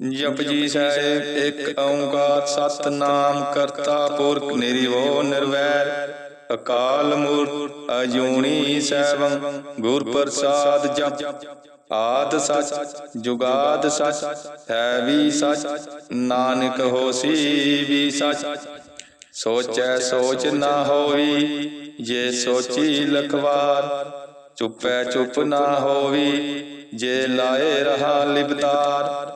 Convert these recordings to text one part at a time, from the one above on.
ਜਪਜੀ ਸਾਹਿਬ, ਇੱਕ ਓੰਕਾਰ ਸਤਨਾਮ ਕਰਤਾ ਪੁਰਖ ਨਿਰਭਉ ਨਿਰਵੈਰ। ਅਕਾਲ ਮੂਰਤ ਅਜੂਨੀ ਸੈਭੰ, ਗੁਰ ਪ੍ਰਸਾਦ ਜਪ। ਆਦ ਸਚ, ਜੁਗਾਦ ਸਚ, ਹੈ ਵੀ ਸਚ, ਨਾਨਕ ਹੋਸੀ ਵੀ ਸਚ। ਸੋਚੈ ਸੋਚ ਨਾ ਹੋਵੀ ਜੇ ਸੋਚੀ ਲਖਵਾਰ। ਚੁੱਪੈ ਚੁੱਪ ਨਾ ਹੋਵੀ, ਜੇ ਲਾਏ ਰਹਾ ਲਿਬਤਾਰ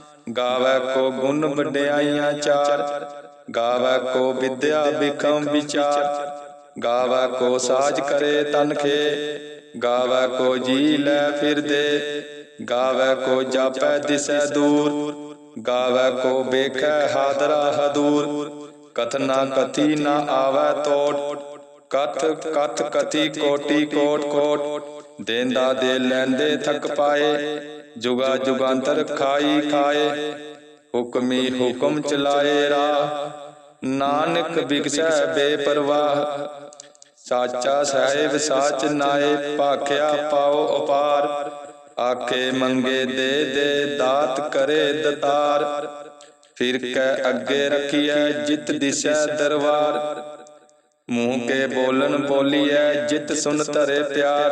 ਗਾਵੇ ਕੋ ਗੁਣ ਵਡਿਆਈਆਂ ਚਾਰ, ਗਾਵੇ ਕੋ ਵਿਦਿਆ ਬਿਕਮ ਵਿਚਾਰ, ਗਾਵੇ ਕੋ ਸਾਜ ਕਰੇ ਤਨ ਗਾਵੇ ਕੋ ਜੀ ਲੈ ਫਿਰਦੇ ਗਾਵੇ ਕੋ ਜਾਪੈ ਦਿਸੈ ਦੂਰ, ਗਾਵੇ ਕੋ ਵੇਖੈ ਹਾਦਰਾ ਹਦੂਰ ਕਥਨਾ ਕਥੀ ਨਾ ਆਵੈ ਤੋਟ, ਕਥ ਕਥ ਕਥੀ ਕੋਟੀ ਕੋਟ ਕੋਟ, ਦੇਂਦਾ ਦੇ ਲੈਂਦੇ ਥਕ ਪਾਏ ਜੁਗਾ ਜੁਗਾਂਤਰ ਖਾਈ ਖਾਏ, ਹੁਕਮੀ ਹੁਕਮ ਚਲਾਏ ਰਾ ਨਾਨਕ ਬਿਗਸੈ ਬੇਪਰਵਾਹ, ਸਾਚਾ ਸਾਹਿਬ ਸਾਚ ਨਾਏ, ਭਾਖਿਆ ਪਾਓ ਅਪਾਰ ਆਖੇ ਮੰਗੇ ਦੇ ਦੇ ਦਾਤ ਕਰੇ ਦਤਾਰ। ਫਿਰ ਕੈ ਅੱਗੇ ਰਖੀਐ ਜਿਤ ਦਿਸੈ ਦਰਬਾਰ ਮੂੰਹ ਕੇ ਬੋਲਣ ਬੋਲੀਐ ਜਿਤ ਸੁਨ ਧਰੇ ਪਿਆਰ।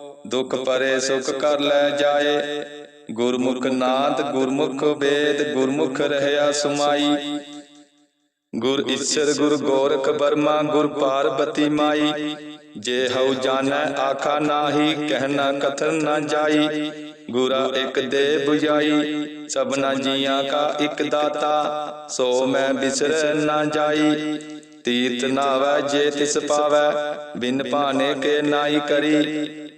ਦੁਖ ਪਰੇ ਸੁਖ ਕਰ ਲੈ ਜਾਏ। ਗੁਰਮੁਖ ਨਾਦ, ਗੁਰਮੁਖ ਵੇਦ, ਗੁਰਮੁਖ ਰਹਿਆ ਸੁਮਾਈ। ਗੁਰ ਈਸ਼ਰ, ਗੁਰ ਗੋਰਖ ਬਰਮਾ ਗੁਰ ਪਾਰਬਤੀ ਮਾਈ। ਜੇ ਹਉ ਜਾਣੈ, ਆਖਾ ਨਾਹੀ ਕਹਿਣਾ ਕਥਨ ਨਾ ਜਾਈ। ਗੁਰਾ ਇੱਕ ਦੇ 부ਜਾਈ ਸਭਨਾ ਜੀਆਂ ਕਾ ਇੱਕ ਦਾਤਾ। ਸੋ ਮੈਂ ਬਿਸਰ ਨਾ ਜਾਈ। ਤੀਰਤ ਨਾਵੈ, ਜੇ ਤਿਸ ਪਾਵੈ, ਬਿਨ ਭਾਣੇ ਕੇ ਨਾਈ ਕਰੀ।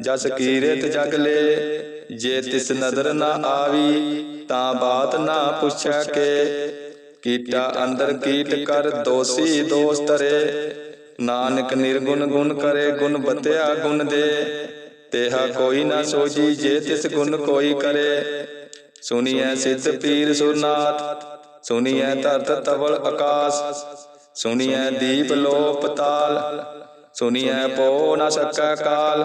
ਜਸ ਕੀਰਤ ਜਗ ਲੈ, ਜੇ ਤਿਸ ਨਦਰ ਨਾ ਆਵੀ, ਤਾਂ ਬਾਤ ਨਾ ਪੁੱਛੈ ਕੇ। ਕੀਟਾ ਅੰਦਰ ਕੀਟ ਕਰ, ਦੋਸੀ ਦੋਸ ਤਰੇ। ਨਾਨਕ ਨਿਰਗੁਣ ਗੁਣ ਕਰੇ, ਗੁਣ ਬਤਿਆ ਗੁਣ ਦੇ। ਤੇਹਾ ਕੋਈ ਨਾ ਸੋਜੀ ਜੇ ਤਿਸ ਗੁਣ ਕੋਈ ਕਰੇ। ਸੁਨੀਐ ਸਿੱਧ ਪੀਰ ਸੁਰਨਾਥ, ਸੁਨੀਐ ਧਰਤ ਤਵਲ ਆਕਾਸ। ਸੁਨੀਐ ਦੀਪ ਲੋਪ ਤਾਲ, ਸੁਨੀਐ ਪੋ ਨਾ ਸਕਾ ਕਾਲ।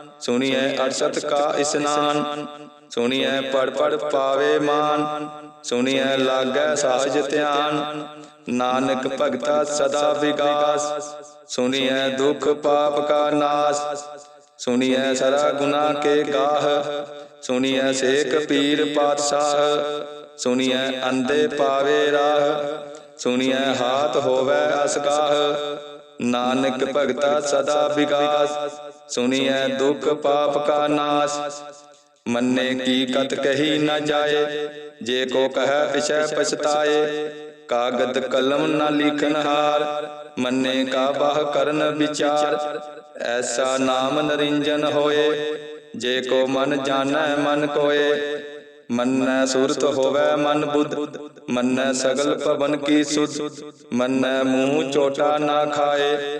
ਸੁਣੀਐ ਅਰਸ਼ਤ ਕਾ ਇਸਨਾਨ, ਸੁਣੀਐ ਪੜ ਪੜ ਪਾਵੇ ਮਾਨ, ਸੁਣੀਐ ਲਾਗੈ ਸਾਜ ਧਿਆਨ। ਨਾਨਕ ਭਗਤਾ ਸਦਾ ਵਿਗਾਸ, ਸੁਣੀਐ ਦੁਖ ਪਾਪ ਕਾ ਨਾਸ। ਸੁਣੀਐ ਸਰਾ ਗੁਨਾ ਕੇ ਗਾਹ, ਸੁਣੀਐ ਸੇਖ ਪੀਰ ਪਾਤਸ਼ਾਹ। ਸੁਣੀਐ ਅੰਦੇ ਪਾਵੇ ਰਾਹ, ਸੁਣੀਐ ਹਾਥ ਹੋਵੇ ਅਸਗਾਹ ਨਾਨਕ ਭਗਤਾ ਸਦਾ ਵਿਗਾਸ ਸੁਣੀਐ ਦੁਖ ਪਾਪ ਕਾ ਨਾਸ। ਮੰਨੇ ਕੀ ਕਤ ਕਹੀ ਨਾ ਜਾਏ। ਜੇ ਕੋ ਕਹੈ ਪਿਛੈ ਪਛਤਾਏ। ਕਾਗਦ ਕਲਮ ਨਾ ਲਿਖਨ ਹਾਰ। ਮੰਨੇ ਕਾ ਬਾਹ ਕਰਨ ਵਿਚਾਰ। ਐਸਾ ਨਾਮ ਨਰਿੰਜਨ ਹੋਏ। ਜੇ ਕੋ ਮਨ ਜਾਣੈ ਮਨ ਕੋਏ। ਮੰਨੈ ਸੁਰਤ ਹੋਵੇ ਮਨ ਬੁੱਧ। ਮੰਨੈ ਸਗਲ ਭਵਨ ਕੀ ਸੁਧ। ਮੰਨੈ ਮੂੰਹ ਚੋਟਾ ਨਾ ਖਾਏ।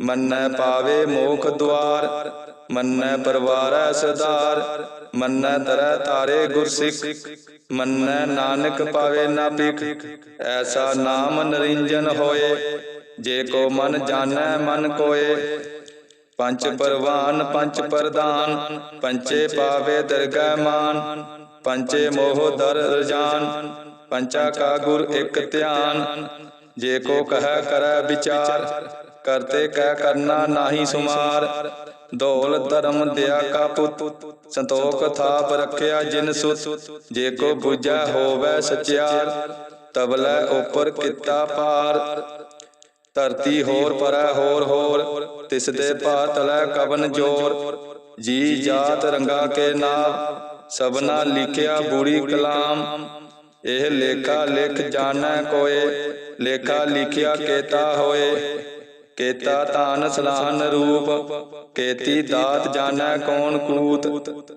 ਮੰਨੈ ਪਾਵੇ ਮੋਖ ਦੁਆਰ, ਮੰਨੈ ਪਰਵਾਰੈ ਸਦਾਰ ਮੰਨੈ ਤਰੈ ਤਾਰੇ ਗੁਰਸਿੱਖ, ਮੰਨੈ ਨਾਨਕ ਪਾਵੇ ਨਾ ਭਿਖ ਐਸਾ ਨਾਮ ਨਰਿੰਜਨ ਹੋਏ, ਜੇ ਕੋ ਮਨ ਜਾਣੈ ਮਨ ਕੋਏ। ਪੰਜ ਪਰਵਾਨ ਪੰਜ ਪ੍ਰਦਾਨ ਪੰਚੇ ਪਾਵੇ ਦਰਗਹਿ ਮਾਨ, ਪੰਚੇ ਮੋਹ ਦਰ ਰਜਾਨ, ਪੰਚਾ ਕਾ ਗੁਰ ਇੱਕ ਧਿਆਨ, ਜੇ ਕੋ ਕਹੈ ਕਰੈ ਵਿਚਾਰ ਕਰਤੇ ਕਹਿ ਕਰਨਾ ਨਾਹੀ ਸੁਮਾਰ। ਦੌਲ ਧਰਮ ਦਿਆ ਕਾ ਪੁੱਤ। ਸੰਤੋਖ ਥਾਪ ਰੱਖਿਆ ਜਿਨ ਸੁਤ। ਜੇ ਕੋ ਬੁਝੈ ਹੋਵੇ ਸਚਿਆਰ, ਤਬਲੇ ਉਪਰ ਕੀਤਾ ਪਾਰ ਧਰਤੀ ਹੋਰ ਪਰੈ ਹੋਰ ਹੋਰ, ਤਿਸ ਦੇ ਪਾਤਲੈ ਕਵਨ ਜੋਰ। ਜੀ ਜਾਤ ਰੰਗਾ ਕੇ ਨਾਮ ਸਭਨਾ ਲਿਖਿਆ ਬੁਰੀ ਕਲਾਮ। ਇਹ ਲੇਖਾ ਲਿਖ ਜਾਣੈ ਕੋਏ, ਲੇਖਾ ਲਿਖਿਆ ਕੇਤਾ ਹੋਏ। ਕੇਤਾ ਤਾਨ ਸਲਾਹਨ ਰੂਪ, ਕੇਤੀ ਦਾਤ ਜਾਣੈ ਕੌਣ ਕੂਤ,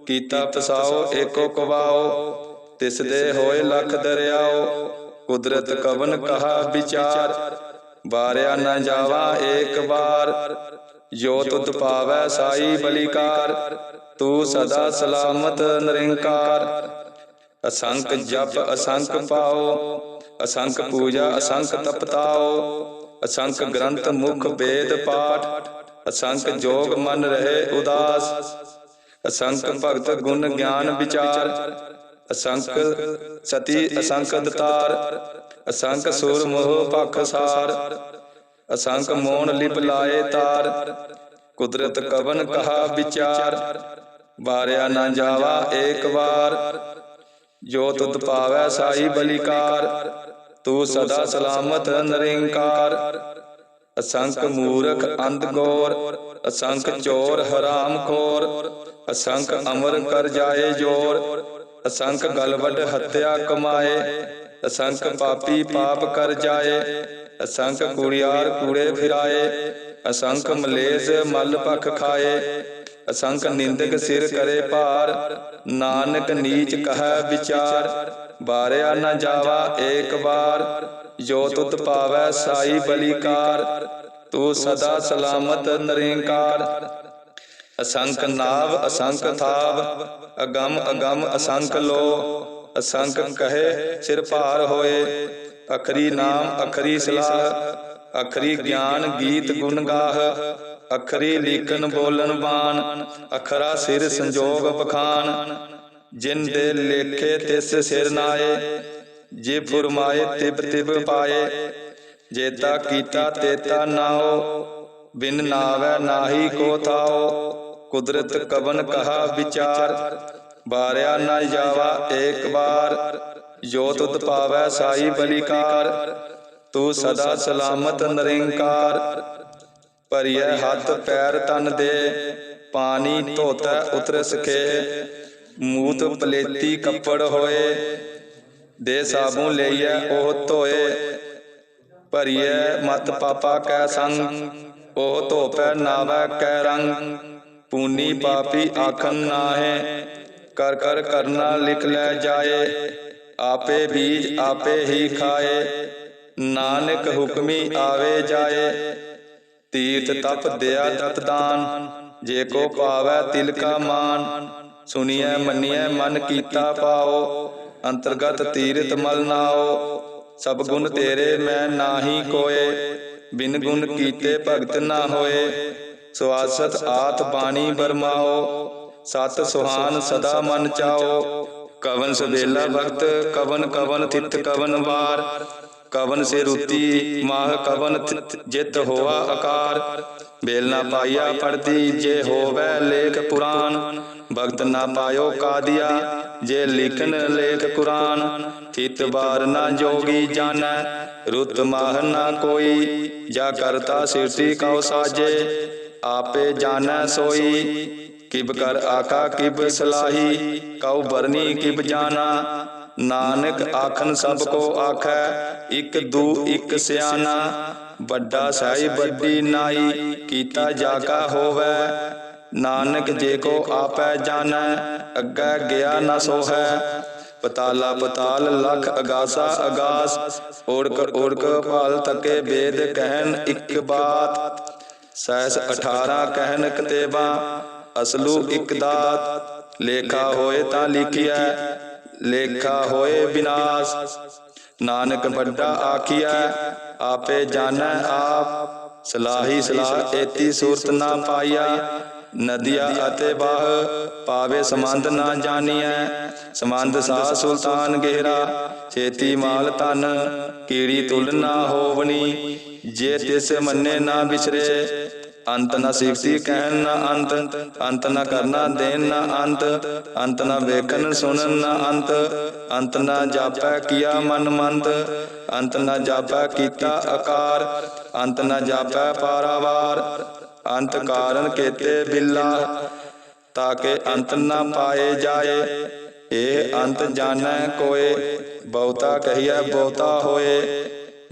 ਕੀਤਾ ਪਸਾਓ ਏਕੋ ਕਵਾਓ ਤਿਸ ਦੇ ਹੋਏ ਲਖ ਦਰਿਆਓ, ਕੁਦਰਤ ਕਵਨ ਕਹਾ ਵਿਚਾਰ, ਵਾਰਿਆ ਨਾ ਜਾਵਾ ਏਕ ਵਾਰ, ਜੋ ਤੁਧ ਪਾਵੈ ਸਾਈ ਬਲਿਕਾਰ, ਤੂੰ ਸਦਾ ਸਲਾਮਤ ਨਿਰੰਕਾਰ। ਅਸੰਖ ਜਪ ਅਸੰਖ ਪਾਓ ਅਸੰਖ ਪੂਜਾ ਅਸੰਖ ਤਪਤਾਓ ਅਸੰਖ ਗ੍ਰੰਥ ਮੁਖ ਵੇਦ ਪਾਠ, ਅਸੰਖ ਜੋਗ ਮਨ ਰਹੇ ਉਦਾਸ, ਅਸੰਖ ਭਗਤ ਗੁਣ ਗਿਆਨ ਵਿਚਾਰ, ਅਸੰਖ ਸਤੀ ਅਸੰਖ ਦਤਾਰ, ਅਸੰਖ ਸੁਰ ਮੋਹ ਪਖ ਸਾਰ, ਅਸੰਖ ਮੋਨ ਲਿਪ ਲਾਏ ਤਾਰ, ਕੁਦਰਤ ਕਵਨ ਕਹਾ ਵਿਚਾਰ, ਵਾਰਿਆ ਨਾ ਜਾਵਾ ਏਕ ਵਾਰ, ਜੋ ਤੁਧ ਪਾਵੈ ਸਾਈ ਬਲਿਕਾਰ ਤੂੰ ਸਦਾ ਸਲਾਮਤ, ਨਿਰੰਕਾਰ। ਅਸੰਖ ਮੂਰਖ, ਅੰਧ ਗੋਰ। ਅਸੰਖ ਚੋਰ, ਹਰਾਮ ਖੋਰ। ਅਸੰਖ ਅਮਰ ਕਰ ਜਾਏ ਜੋਰ। ਅਸੰਖ ਗਲਵਡ ਹੱਤਿਆ ਕਮਾਏ। ਅਸੰਖ ਪਾਪੀ ਪਾਪ ਕਰ ਜਾਏ। ਅਸੰਖ ਕੁੜਿਆਰ ਕੂੜੇ ਫਿਰਾਏ। ਅਸੰਖ ਮਲੇਸ ਮਲ ਪਖ ਖਾਏ। ਅਸੰਖ ਨਿੰਦਕ ਸਿਰ ਕਰੇ ਭਾਰ। ਨਾਨਕ ਨੀਚ ਕਹੈ ਵਿਚਾਰ। ਬਾਰਿਆ ਨਾ ਜਾਵਾ, ਏਕ ਵਾਰ ਜੋ ਤੁਧ ਪਾਵੈ ਸਾਈ ਬਲੀਕਾਰ, ਤੂੰ ਸਦਾ ਸਲਾਮਤ ਨਿਰੰਕਾਰ। ਅਸੰਖ ਨਾਵ, ਅਸੰਖ ਥਾਵ, ਅਗੰਮ ਅਗੰਮ ਅਸੰਖ ਲੋ। ਅਸੰਖ ਕਹੇ ਸਿਰ ਭਾਰ ਹੋਏ। ਅਖਰੀ ਨਾਮ, ਅਖਰੀ ਸਲਾਹ, ਅਖਰੀ ਗਿਆਨ ਗੀਤ ਗੁਣ ਗਾਹ। ਅਖਰੀ ਲੀਕਨ ਬੋਲਨ ਬਾਣ, ਅਖਰਾ ਸਿਰ ਸੰਜੋਗ ਬਖਾਨ। ਜਿਨ ਦੇ ਲੇਖੇ ਤਿਸ ਸਿਰ ਨਾਏ, ਜੇ ਫੁਰਮਾਏ ਤਿਬ ਤਿਬ ਪਾਏ ਜੇਤਾ ਕੀਤਾ ਤੇਤਾ ਨਾਓ, ਬਿਨ ਨਾਵੈ ਨਾਹੀ ਕੋ ਥਾਓ। ਕੁਦਰਤ ਕਵਨ ਕਹਾ ਵਿਚਾਰ, ਬਾਰਿਆ ਨਾ ਜਾਵਾ ਏਕ ਵਾਰ। ਜੋ ਤੁਧ ਪਾਵੈ ਸਾਈ ਬਲਿਕਾਰ, ਤੂੰ ਸਦਾ ਸਲਾਮਤ ਨਿਰੰਕਾਰ। ਭਰੀਐ ਹੱਥ ਪੈਰ ਤਨ ਦੇ, ਪਾਣੀ ਧੋਤੈ ਉਤਰ ਸਖੇ ਮੂਤ ਪਲੇਤੀ ਕੱਪੜ ਹੋਏ, ਦੇ ਸਾਬੂ ਲਈਐ, ਉਹ ਧੋਏ, ਭਰੀਐ, ਮਤ ਪਾਪਾ ਕੈ ਸੰਗ, ਉਹ ਧੋਪੈ, ਨਾਵੈ ਕੈ ਰੰਗ, ਪੂਨੀ ਪਾਪੀ ਆਖਨ ਨਾਹੇ, ਕਰ ਕਰ ਕਰਨਾ ਲਿਖ ਲੈ ਜਾਏ, ਆਪੇ ਬੀਜ ਆਪੇ ਹੀ ਖਾਏ, ਨਾਨਕ ਹੁਕਮੀ ਆਵੇ ਜਾਏ, ਤੀਰਥ ਤਪ ਦਿਆ ਦਤ ਦਾਨ, ਜੇ ਕੋ ਪਾਵੈ ਤਿਲ ਕਾ ਮਾਨ ਸੁਣੀਐ, ਮੰਨੀਐ, ਮਨ ਕੀਤਾ ਪਾਓ, ਅੰਤਰਗਤ ਤੀਰਤ ਮਲ ਨਾਓ। ਸਭ ਗੁਣ ਤੇਰੇ ਮੈਂ ਨਾਹੀ ਕੋਏ, ਬਿਨ ਗੁਣ ਕੀਤੇ ਭਗਤ ਨਾ ਹੋਏ। ਸਵਾਸਤ ਆਤ ਬਾਣੀ ਬਰਮਾਓ, ਸਤ ਸੁਹਾਨ ਸਦਾ ਮਨ ਚਾਓ। ਕਵਨ ਸਵੇਲਾ ਭਗਤ ਕਵਨ ਕਵਨ ਥਿਤ ਕਵਨ ਵਾਰ। ਕਵਨ ਸੇ ਰੁਤੀ ਮਾਹ ਕਵਨ ਜਿਤ ਹੋਆ ਆਕਾਰ। ਬੇਲ ਨਾ ਪਾਈਆ ਪੜਦੀ, ਜੇ ਹੋਵੇ ਲੇਖ ਪੁਰਾਨ ਭਗਤ ਨਾ ਪਾਇਓ ਕਾਦੀਆ, ਜੇ ਲਿਖਨ ਲੇਖ ਕੁਰਾਨ, ਥਿਤ ਬਾਰ ਨਾ ਜੋਗੀ ਜਾਣੈ ਰੁਤ ਮਾਹ ਨਾ ਕੋਈ, ਜਾ ਕਰਤਾ ਸਿਰਤੀ ਕਉ ਸਾਜੇ, ਆਪੇ ਜਾਣੈ ਸੋਈ, ਕਿਬ ਕਰ ਆਕਾ ਕਿਬ ਸਲਾਹੀ, ਕਉ ਬਰਨੀ ਕਿਬ ਜਾਣਾ ਨਾਨਕ ਆਖਨ ਸਭ ਕੋ ਆਖੈ, ਇਕ ਦੂ ਇਕ ਸਿਆਣਾ ਵੱਡਾ ਸਾਈ ਵੱਡੀ ਨਾਈ, ਕੀਤਾ ਜਾਕਾ ਹੋਵੇ ਨਾਨਕ ਜੇ ਕੋ ਆਪੈ ਜਾਣੈ, ਅੱਗੇ ਗਿਆ ਨਾ ਸੋਹੈ। ਪਤਾਲਾ ਪਤਾਲ ਲਖ ਅਗਾਸਾ ਅਗਾਸ, ਓੜਕ ਓੜਕ ਭਾਲ ਤਕੇ ਵੇਦ ਕਹਿਨ ਇੱਕ ਬਾਤ। ਸਹਿਸ 18 ਕਹਿਨ ਕਤੇਬਾ, ਅਸਲੂ ਇੱਕ ਦਾਤ। ਲੇਖਾ ਹੋਏ ਤਾਂ ਲਿਖਿਆ ਲੇਖਾ ਹੋਏ ਵਿਨਾਸ਼ ਨਾਨਕ ਵੱਡਾ ਆਖੀਐ, ਆਪੇ ਜਾਣੈ ਆਪ। ਸਲਾਹੀ ਸਲਾਹ ਏਤੀ ਸੂਰਤ ਨਾ ਪਾਈਆ ਨਦੀਆ ਅਤੇ ਬਾਹ ਪਾਵੇ ਸਮੰਦ ਨਾ ਜਾਣੀਐ ਸਮੰਦ ਸਾ ਸੁਲਤਾਨ ਗੇਰਾ ਛੇਤੀ ਮਾਲ ਤਨ ਕੀੜੀ ਤੁਲ ਨਾ ਹੋਵਣੀ ਜੇ ਤਿਸ ਮੰਨੇ ਨਾ ਵਿਸਰੇ ਅੰਤ ਨਾ ਸਿਖਤੀ ਕਹਿਣ ਨਾ ਅੰਤ ਅੰਤ ਨਾ ਕਰਨਾ ਦੇਣ ਨਾ ਅੰਤ ਅੰਤ ਨਾ ਵੇਖਣ ਸੁਣਨ ਨਾ ਅੰਤ ਅੰਤ ਨਾ ਜਾਪੈ ਕੀਆ ਮਨ ਮੰਤ ਅੰਤ ਨਾ ਜਾਪੈ ਕੀਤਾ ਆਕਾਰ ਅੰਤ ਨਾ ਜਾਪੈ ਪਾਰਾਵਾਰ ਅੰਤ ਕਾਰਨ ਕੇਤੇ ਬਿੱਲਾ ਤਾਕੇ ਅੰਤ ਨਾ ਪਾਏ ਜਾਏ। ਇਹ ਅੰਤ ਜਾਣੈ ਕੋਏ, ਬਹੁਤਾ ਕਹੀਐ ਬਹੁਤਾ ਹੋਏ।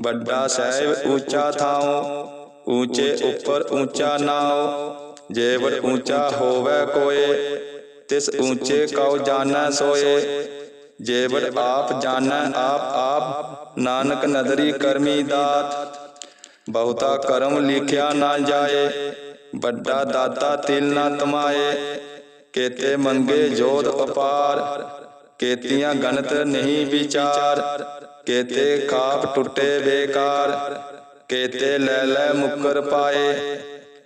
ਵੱਡਾ ਸਹਿਬ ਉੱਚਾ ਥਾਉ ਊਚੇ ਉੱਪਰ ਊਚਾ ਨਾਉ। ਜੇਵੜ ਊਚਾ ਹੋਵੇ ਕੋਏ, ਤਿਸ ਊਚੇ ਕਉ ਜਾਣੈ ਸੋਏ। ਜੇਵੜ ਆਪ ਜਾਣੈ ਆਪ ਆਪ ਨਾਨਕ ਨਦਰੀ ਕਰਮੀ ਦਾਤ। ਬਹੁਤਾ ਕਰਮ ਲਿਖਿਆ ਨਾ ਜਾਏ, ਵੱਡਾ ਦਾਤਾ ਤਿਲ ਨਾ ਤਮਾਏ। ਕੇਤੇ ਮੰਗੇ ਜੋਤ ਅਪਾਰ, ਕੇਤੀਆਂ ਗਣਤ ਨਹੀਂ ਵਿਚਾਰ। ਕੇਤੇ ਖਾਪ ਟੁੱਟੇ ਬੇਕਾਰ, ਕੇਤੇ ਲੈ ਲੈ ਮੁਕਰ ਪਾਏ।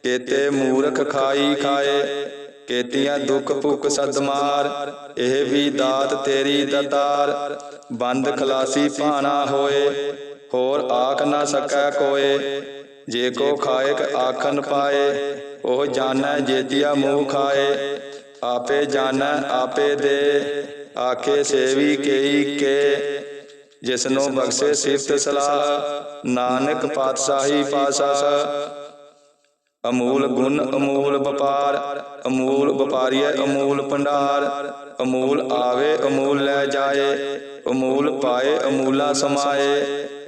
ਕੇਤੇ ਮੂਰਖ ਖਾਈ ਖਾਏ, ਕੇਤੀਆਂ ਦੁੱਖ ਭੁੱਖ ਸਦਮਾਰ ਇਹ ਵੀ ਦਾਤ ਤੇਰੀ ਦਤਾਰ, ਬੰਦ ਖਲਾਸੀ ਭਾਣਾ ਹੋਏ। ਹੋਰ ਆਖ ਨਾ ਸਕੈ ਕੋਏ, ਜੇ ਕੋ ਖਾਇਕ ਆਖਨ ਪਾਏ, ਉਹ ਜਾਣੈ ਜੇਤੀਆ ਮੂੰਹ ਖਾਏ। ਆਪੇ ਜਾਣੈ, ਆਪੇ ਦੇ, ਆਖੇ ਸੇਵੀ ਕੇਈ ਕੇ। ਜਿਸਨੂੰ ਬਖਸ਼ੇ ਸਿਫਤ ਸਲਾਹ, ਨਾਨਕ ਪਾਤਸ਼ਾਹੀ ਪਾਸਾ ਅਮੂਲ ਗੁਣ, ਅਮੂਲ ਵਪਾਰ, ਅਮੂਲ ਵਪਾਰੀਏ ਅਮੂਲ ਭੰਡਾਰ। ਅਮੂਲ ਆਵੇ, ਅਮੂਲ ਲੈ ਜਾਏ, ਅਮੂਲ ਪਾਏ, ਅਮੂਲਾ ਸਮਾਏ।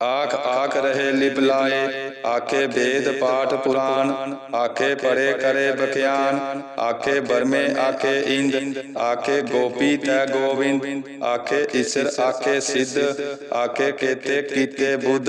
ਆਖ ਆਖ ਰਹੇ ਲਿਪ ਲਾਏ, ਆਖੇ ਵੇਦ ਪਾਠ ਪੁਰਾਣ, ਆਖੇ ਪਰੇ ਕਰੇ ਬਖਿਆਨ, ਆਖੇ ਬਰਮੇ ਆਖੇ ਇੰਦ, ਆਖੇ ਗੋਪੀ ਤੈ ਗੋਬਿੰਦ ਆਖੇ ਈਸ਼ਰ ਆਖੇ ਸਿੱਧ, ਆਖੇ ਕੇਤੇ ਕੀਤੇ ਬੁੱਧ,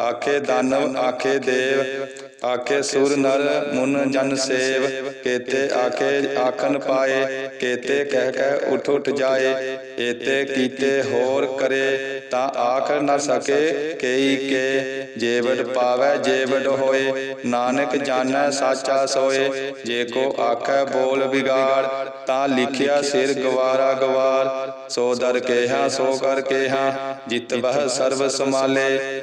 ਆਖੇ ਦਾਨਵ ਆਖੇ ਦੇਵ, ਆਖੇ ਸੁਰ ਨਰ ਮੁਨ ਜਨ ਸੇਵ, ਕੇਤੇ ਆਖੇ ਆਖਨ ਪਾਏ, ਕੇਤੇ ਕਹਿ ਕਹਿ ਉਠ ਉਠ ਜਾਏ, ਏਤੇ ਕੀਤੇ ਹੋਰ ਕਰੇ ਤਾਂ ਆਖ ਨਾ ਸਕੇ ਕਈ ਕੇ। ਜੇਵੜ ਪਾਵੈ, ਜੇਵੜ ਹੋਏ। ਨਾਨਕ ਜਾਣੈ, ਸਾਚਾ ਸੋਏ। ਜੇ ਕੋ ਆਖੈ, ਬੋਲ ਵਿਗਾੜ, ਤਾਂ ਲਿਖਿਆ ਸਿਰ ਗਵਾਰਾ ਗਵਾਰ। ਸੋ ਦਰ ਕੇਹਾ, ਸੋ ਕਰ ਕੇਹਾ। ਜਿਤ ਬਹ ਸਰਬ ਸਮਾਲੇ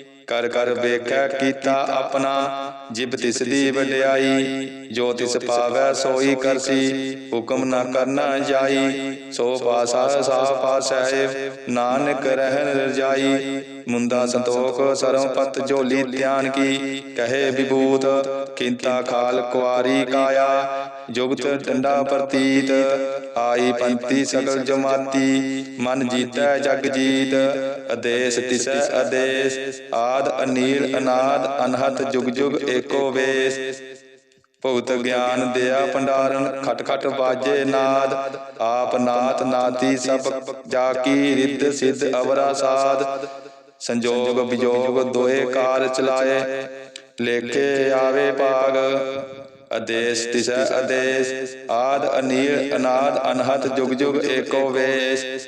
ਕਰ ਕਰ ਵੇਖੈ ਕੀਤਾ ਆਪਣਾ ਜਿਬ ਤਿਸ ਦੀ ਵਡਿਆਈ ਜੋ ਤਿਸ ਪਾਵੈ ਸੋਈ ਕਰਸੀ ਹੁਕਮ ਨਾ ਕਰਨਾ ਜਾਈ। ਸੋ ਪਾਸਾ ਸਾਫਾ ਸਾਹਿਬ ਨਾਨਕ ਰਹਿਣ ਰਜਾਈ। ਮੁੰਦਾ ਸੰਤੋਖ ਸਰਮ ਪਤ ਝੋਲੀ ਧਿਆਨ ਕੀ। ਕਹੇ ਵਿਭੂਤ ਕਿੰਤਾ ਖਾਲ ਕੁਆਰੀ ਕਾਇਆ। ਜੁਗਤ ਡੰਡਾ ਪ੍ਰਤੀਤ ਆਈ ਪੰਤੀ ਸਗਲ ਜਮਾਤੀ ਮਨ ਜੀਤੈ ਜਗ ਜੀਤ ਅਦੇਸ ਤਿਸੈ ਅਦੇਸ ਆਦ ਅਨੀਲ ਅਨਾਦ ਅਨਹਤ ਜੁਗ ਜੁਗ ਏਕੋ ਵੇਸ। ਭਗਤ ਗਿਆਨ ਦਿਆ ਭੰਡਾਰਨ ਖਟ ਖਟ ਬਾਜੇ ਨਾਦ। ਆਪ ਨਾਥ ਨਾਤੀ ਸਭ ਜਾ ਕੀ ਰਿੱਧ ਸਿੱਧ ਅਵਰਾ ਸਾਧ। ਸੰਜੋਗ ਵਿਜੋਗ ਦੋਏ ਕਾਰ ਚਲਾਏ। ਲੇਖੇ ਆਵੇ ਭਾਗ। ਅਦੇਸ ਤਿਸੈ ਅਦੇਸ ਆਦ ਅਨੀਲ ਅਨਾਦ ਅਨਹਤ ਜੁਗ ਜੁਗ ਏਕੋ ਵੇਸ।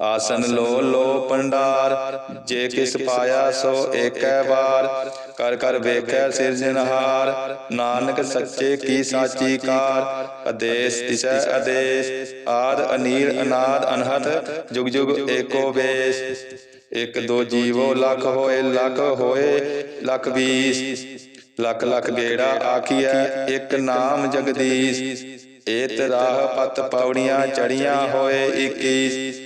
ਆਸਨ ਲੋ ਲੋ ਪੰਡਾਰ, ਜੇ ਕਿਸ ਪਾਇਆ ਸੋ ਏਕੈ ਵਾਰ। ਕਰ ਕਰ ਵੇਖੈ ਸਿਰਜਨਹਾਰ ਨਾਨਕ ਸੱਚੇ ਕੀ ਸਾਚੀ ਕਾਰ। ਅਦੇਸ ਤਿਸੈ ਅਦੇਸ ਆਦ ਅਨੀਲ ਅਨਾਦ ਅਨਹਤ ਜੁਗ ਜੁਗ ਏਕੋ ਵੇਸ। ਇਕ ਦੋ ਜੀਵੋ ਲੱਖ ਹੋਏ ਲੱਖ ਹੋਏ, ਲੱਖ ਵੀਸ। ਲੱਖ ਲੱਖ ਗੇੜਾ ਆਖੀਐ, ਇਕ ਨਾਮ ਜਗਦੀਸ਼। ਏਤ ਰਾਹ ਪਤ ਪੌੜੀਆਂ ਚੜੀਆਂ ਹੋਏ 21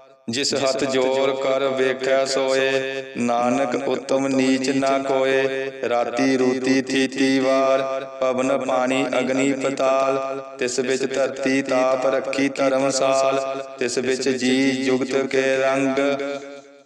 ਜਿਸ ਹੱਥ ਜੋਰ ਕਰ ਵੇਖੈ ਸੋਏ। ਨਾਨਕ ਉਤਮ ਨੀਚ ਨਾ ਕੋਏ। ਰਾਤੀ ਰੂਤੀ ਥੀਤੀ ਵਾਰ। ਪਵਨ ਪਾਣੀ ਅਗਨੀ ਪਤਾਲ। ਤਿਸ ਵਿੱਚ ਧਰਤੀ ਤਾਪ ਰੱਖੀ ਧਰਮਸਾਲ। ਤਿਸ ਵਿੱਚ ਜੀ ਜੁਗਤ ਕੇ ਰੰਗ।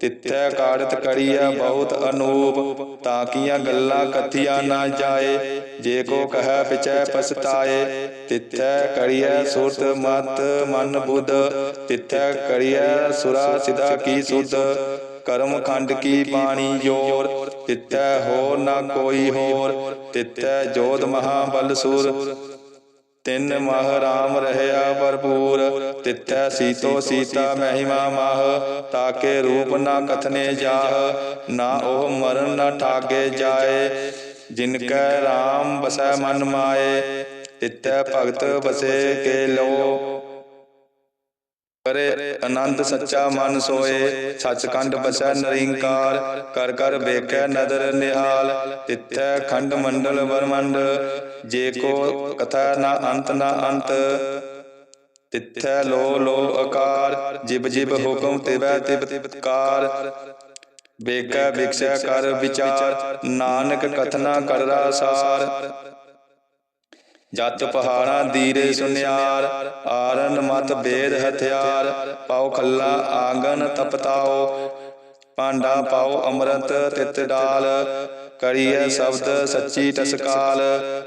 ਤਿੱਥੈ ਕਾੜਤ ਕੜੀਐ ਬਹੁਤ ਅਨੂਪ ਤਾਂ ਕੀਆਂ ਗੱਲਾਂ ਕਥੀਆਂ ਨਾ ਜਾਏ। ਜੇ ਕੋ ਕਹੈ ਪਿਛੈ ਪਛਤਾਏ, ਤਿੱਥੈ ਕੜੀਐ ਸੁਰਤ ਮਤ ਮਨ ਬੁੱਧ। ਤਿੱਥੈ ਕੜੀਐ ਸੁਰਾ ਸਿਦਾ ਕੀ ਸੁਧ, ਕਰਮ ਖੰਡ ਕੀ ਬਾਣੀ ਜੋਰ। ਤਿੱਥੈ ਹੋਰ ਨਾ ਕੋਈ ਹੋਰ, ਤਿੱਥੈ ਜੋਤ ਮਹਾਬਲ ਸੁਰ। ਤਿੰਨ ਮਹ ਰਾਮ ਰਹਿਆ ਭਰਪੂਰ ਤਿੱਥੈ ਸੀਤੋ ਸੀਤਾ ਮਹਿਮਾ ਮਾਹ, ਤਾਕੇ ਰੂਪ ਨਾ ਕਥਨੇ ਜਾਹ, ਨਾ ਉਹ ਮਰਨ ਨਾ ਠਾਗੇ ਜਾਏ। ਜਿਨ ਕੈ ਰਾਮ ਬਸੈ ਮਨ ਮਾਏ, ਤਿੱਥੈ ਭਗਤ ਬਸੇ ਕੇ ਲੋ ਕਰੇ ਆਨੰਦ ਸੱਚਾ ਮਨ ਸੋਏ, ਸੱਚਖੰਡ ਬਸੈ ਨਰਿੰਕਾਰ, ਕਰ ਕਰ ਵੇਖੈ ਨਦਰ ਨਿਹਾਲ। ਤਿੱਥੈ ਖੰਡ ਮੰਡਲ ਵਰਮੰਡ, ਜੇ ਕੋ ਕਥਾ ਨਾ ਅੰਤ ਨਾ ਅੰਤ। ਤਿੱਥੈ ਲੋ ਲੋ ਆਕਾਰ ਜਿਬ ਜਿਬ ਹੁਕਮ ਤਿਵੈ ਤਿਬ ਤਿਬਕਾਰ ਵੇਖੈ ਵਿਖਸੈ ਕਰ ਵਿਚਾਰ, ਨਾਨਕ ਕਥਨਾ ਕਰ ਸਾਰ। ਜਤ ਪਹਾੜਾਂ ਦੀਰੇ ਸੁਨਿਆਰ, ਆਰਨ ਮਤ ਬੇਦ ਹਥਿਆਰ। ਪਾਉ ਖੱਲਾ ਆਂਗਨ ਤਪਤਾਓ ਪਾਂਡਾ ਪਾਉ ਅੰਮ੍ਰਿਤ ਤਿਤ ਡਾਲ। ਕਰੀਐ ਸ਼ਬਦ ਸੱਚੀ ਟਸਕਾਲ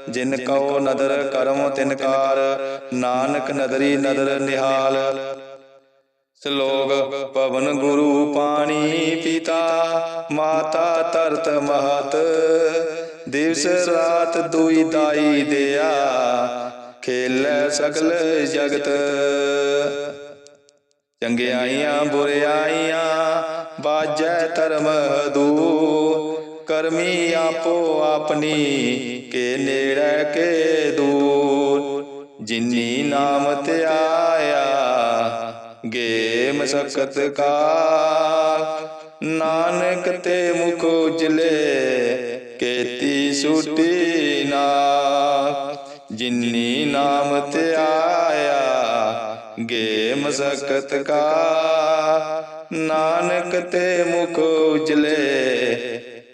ਜਿਨ ਕਉ ਨਦਰ ਕਰਮ ਤਿਨਕਾਰ ਨਾਨਕ ਨਦਰੀ ਨਦਰ ਨਿਹਾਲ। ਸ਼ਲੋਕ ਪਵਨ ਗੁਰੂ ਪਾਣੀ ਪਿਤਾ ਮਾਤਾ ਤਰਤ ਮਹਤ। ਦਿਵਸ ਰਾਤ ਦੁਈ ਦਾਈ ਦਿਆ ਖੇਲੈ ਸਗਲ ਜਗਤ। ਚੰਗਿਆਈਆਂ ਬੁਰਿਆਈਆਂ ਬਾਜੈ ਧਰਮ ਦੂ ਕਰਮੀ ਆਪੋ ਆਪਣੀ, ਕੇ ਨੇੜੇ, ਕੇ ਦੂਰ। ਜਿਨੀ ਨਾਮ ਤੇ ਆਇਆ ਗੇ ਮਸਕਤ ਕਾ ਨਾਨਕ ਤੇ ਮੁਖ ਉਜਲੇ, ਕੇਤੀ ਸੁਟੀ ਨਾ। ਜਿਨੀ ਨਾਮ ਤੇ ਆਇਆ ਗੇ ਮਸਕਤ ਕਾ ਨਾਨਕ ਤੇ ਮੁਖ ਉਜਲੇ